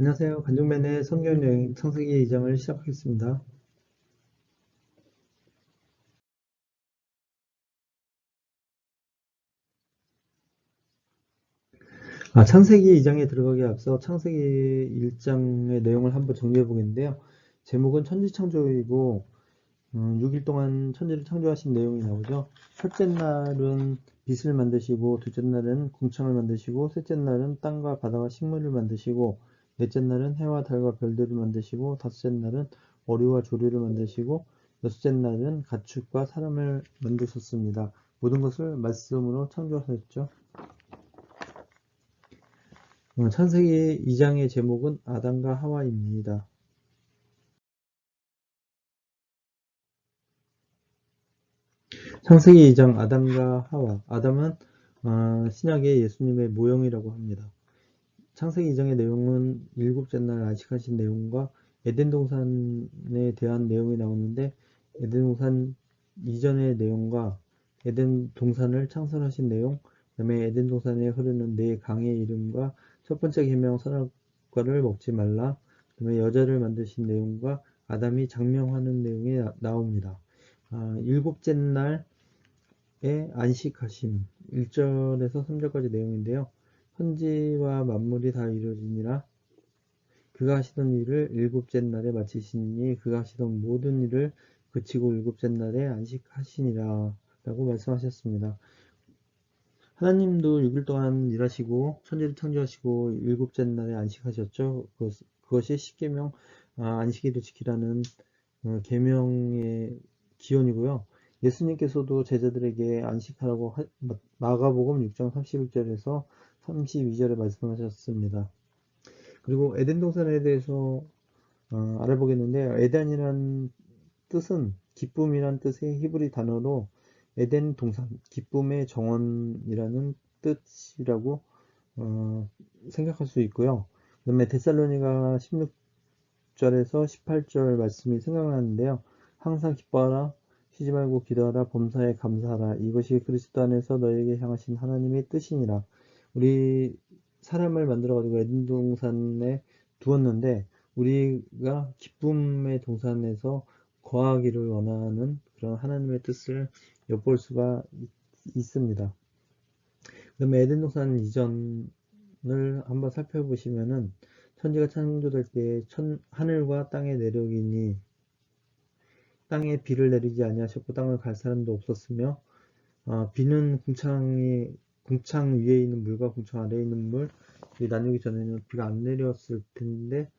안녕하세요. 간종맨의 성경여행 창세기 2장을 시작하겠습니다. 아, 창세기 2장에 들어가기 앞서 창세기 1장의 내용을 한번 정리해 보겠는데요. 제목은 천지창조이고 음, 6일 동안 천지를 창조하신 내용이 나오죠. 첫째 날은 빛을 만드시고 둘째 날은 궁창을 만드시고 셋째 날은 땅과 바다와 식물을 만드시고 넷째 날은 해와 달과 별들을 만드시고 다섯째 날은 어류와 조류를 만드시고 여섯째 날은 가축과 사람을 만드셨습니다. 모든 것을 말씀으로 창조하셨죠. 어, 창세기 2장의 제목은 아담과 하와입니다. 창세기 2장 아담과 하와. 아담은 어, 신약의 예수님의 모형이라고 합니다. 창세기 2장의 내용은 일곱째 날 안식하신 내용과 에덴 동산에 대한 내용이 나오는데 에덴 동산 이전의 내용과 에덴 동산을 창설하신 내용, 그다음에 에덴 동산에 흐르는 네 강의 이름과 첫 번째 계명 선악과를 먹지 말라, 그다음에 여자를 만드신 내용과 아담이 장명하는 내용이 나, 옵니다 아, 일곱째 날에 안식하심 1절에서 3절까지 내용인데요. 천지와 만물이 다 이루어지니라 그가 하시던 일을 일곱째 날에 마치시니 그가 하시던 모든 일을 그치고 일곱째 날에 안식하시니라 라고 말씀하셨습니다. 하나님도 6일 동안 일하시고 천지를 창조하시고 일곱째 날에 안식하셨죠. 그것 이 십계명 아, 안식일을 지키라는 어, 계명의 기원이고요. 예수님께서도 제자들에게 안식하라고 마가복음 6장 31절에서 32절에 말씀하셨습니다. 그리고 에덴 동산에 대해서 어, 알아보겠는데 에덴이란 뜻은 기쁨이란 뜻의 히브리 단어로 에덴 동산, 기쁨의 정원이라는 뜻이라고 어, 생각할 수 있고요. 그 다음에 데살로니가 16절에서 18절 말씀이 생각나는데요. 항상 기뻐하라, 쉬지 말고 기도하라, 범사에 감사하라. 이것이 그리스도 안에서 너에게 향하신 하나님의 뜻이니라. 우리 사람을 만들어 가지고 에덴 동산에 두었는데 우리가 기쁨의 동산에서 거하기를 원하는 그런 하나님의 뜻을 엿볼 수가 있, 습니다. 그다음에 에덴 동산 이전을 한번 살펴보시면은 천지가 창조될 때 천, 하늘과 땅의 내력이니 땅에 비를 내리지 아니하셨고 땅을 갈 사람도 없었으며 어, 비는 궁창이 궁창 위에 있는 물과 궁창 아래에 있는 물 나누기 전에는 비가 안 내렸을 텐데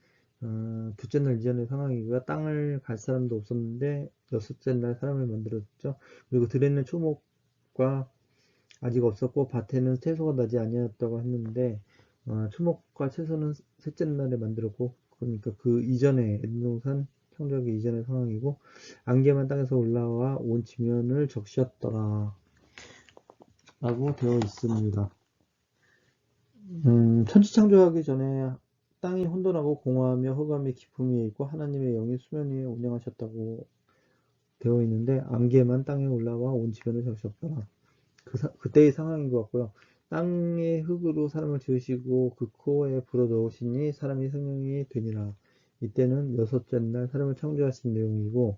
어, 둘째 날 이전의 상황이고요. 땅을 갈 사람도 없었는데 여섯째 날 사람을 만들었죠. 그리고 들에 있는 초목과 아직 없었고 밭에는 채소가 나지 아니었다고 했는데 어, 초목과 채소는 셋째 날에 만들었고 그러니까 그 이전에 엔동산 창조하기 이전의 상황이고 안개만 땅에서 올라와 온 지면을 적셨더라. 라고 되어 있습니다. 음, 천지 창조하기 전에 땅이 혼돈하고 공허하며 깊음 위에 있고 하나님의 영이 수면 위에 운영하셨다고 되어 있는데 안개만 땅에 올라와 온 지면을 적셨더라. 그 사, 그때의 상황인 것 같고요. 땅의 흙으로 사람을 지으시고 그 코에 불어 넣으시니 사람이 생명이 되니라. 이때는 여섯째 날 사람을 창조하신 내용이고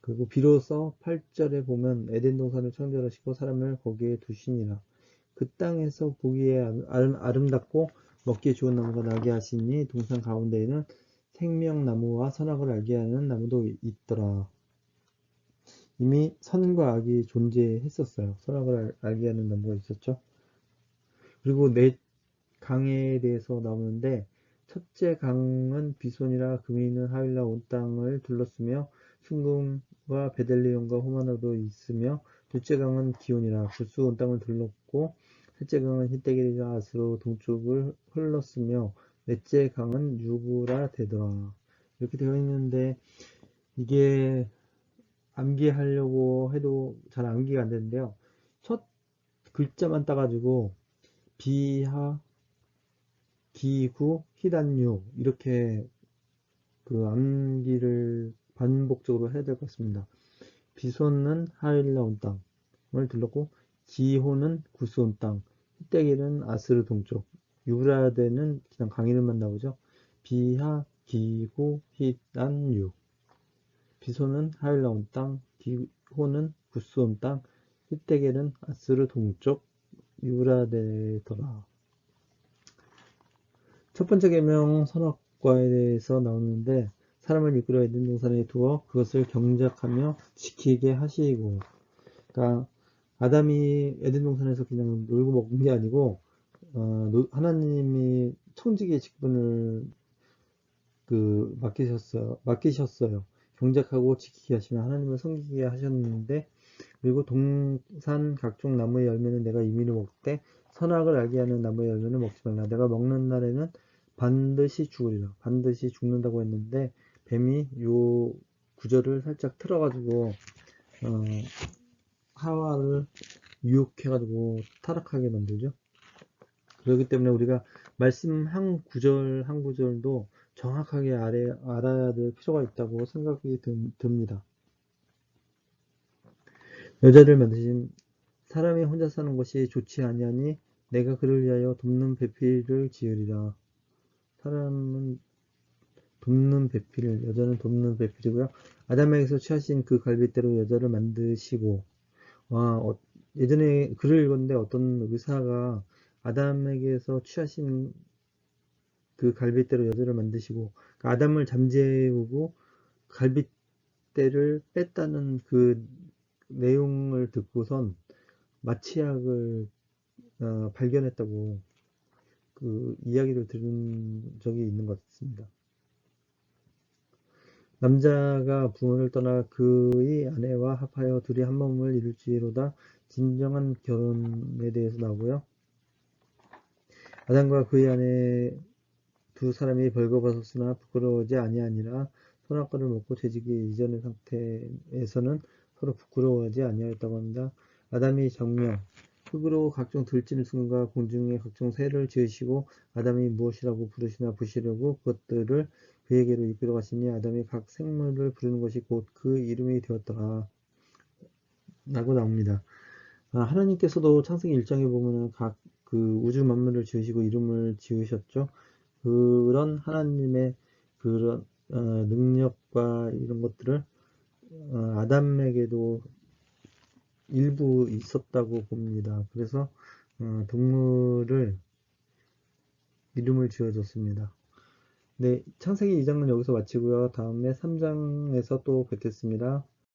그리고 비로소 8절에 보면 에덴 동산을 창조하시고 사람을 거기에 두시니라. 그 땅에서 보기에 아름 답고 먹기에 좋은 나무가 나게 하시니 동산 가운데에는 생명나무와 선악을 알게 하는 나무도 있더라. 이미 선과 악이 존재했었어요. 선악을 알게 하는 나무가 있었죠. 그리고 넷 강에 대해서 나오는데 첫째 강은 비손이라 금이 있는 하윌라 온 땅을 둘렀으며 순금 과 베델리온과 호마노도 있으며 둘째 강은 기온이라 구스 온 땅을 둘렀고 셋째 강은 히데게리가 아스로 동쪽을 흘렀으며 넷째 강은 유브라 되더라. 이렇게 되어 있는데 이게 암기하려고 해도 잘 암기가 안 되는데요. 첫 글자만 따가지고 비하 기후 히단유 이렇게 그 암기를 반복적으로 해야 될 것 같습니다. 비손은 하일라 온 땅을 둘렀고 기호는 구스온 땅, 히떼길은 아스르 동쪽, 유브라데는 그냥 강 이름만 나오죠. 비하, 힛, 난, 유. 비소는 하일 나온 땅, 기호는 부스 온 땅, 휘떼겔은 아스르 동쪽 유라데더라. 첫 번째 계명 선악과에 대해서 나오는데 사람을 이끌어 에덴 동산에 두어 그것을 경작하며 지키게 하시고 그러니까 아담이 에덴 동산에서 그냥 놀고 먹은 게 아니고 어, 노- 하나님이 청지기의 직분을 그 맡기셨어요. 맡기셨어요. 경작하고 지키게 하시면 하나님을 섬기게 하셨는데 그리고 동산 각종 나무의 열매는 내가 임의로 먹되 선악을 알게 하는 나무의 열매는 먹지 말라. 내가 먹는 날에는 반드시 죽으리라. 반드시 죽는다고 했는데 뱀이 요 구절을 살짝 틀어가지고 어, 하와를 유혹해가지고 타락하게 만들죠. 그렇기 때문에 우리가 말씀 한 구절 한 구절도 정확하게 알아, 알아야 될 필요가 있다고 생각이 듭- 듭니다. 여자를 만드신 사람이 혼자 사는 것이 좋지 아니하니 내가 그를 위하여 돕는 배필을 지으리라. 사람은 돕는 배필, 여자는 돕는 배필이고요. 아담에게서 취하신 그 갈빗대로 여자를 만드시고, 와, 어, 예전에 글을 읽었는데 어떤 의사가 아담에게서 취하신 그 갈빗대로 여자를 만드시고, 그 아담을 잠재우고 갈빗대를 뺐다는 그 내용을 듣고선 마취약을 어, 발견했다고 그 이야기를 들은 적이 있는 것 같습니다. 남자가 부모를 떠나 그의 아내와 합하여 둘이 한 몸을 이룰지로다 진정한 결혼에 대해서 나오고요. 아담과 그의 아내 두 사람이 벌거벗었으나 부끄러워하지 아니하니라 선악과를 먹고 죄지기 이전의 상태에서는 서로 부끄러워하지 아니하였다고 합니다. 아담이 정명 흙으로 각종 들짐 승과 공중의 각종 새를 지으시고 아담이 무엇이라고 부르시나 보시려고 그것들을 그에게로 이끌어 가시니 아담이 각 생물을 부르는 것이 곧 그 이름이 되었더라 라고 나옵니다. 아, 하나님께서도 창세기 1장에 보면은 각 그 우주 만물을 지으시고 이름을 지으셨죠. 그런 하나님의 그런 어, 능력과 이런 것들을 어, 아담에게도 일부 있었다고 봅니다. 그래서 어, 동물을 이름을 지어줬습니다. 네, 창세기 2장은 여기서 마치고요. 다음에 3장에서 또 뵙겠습니다.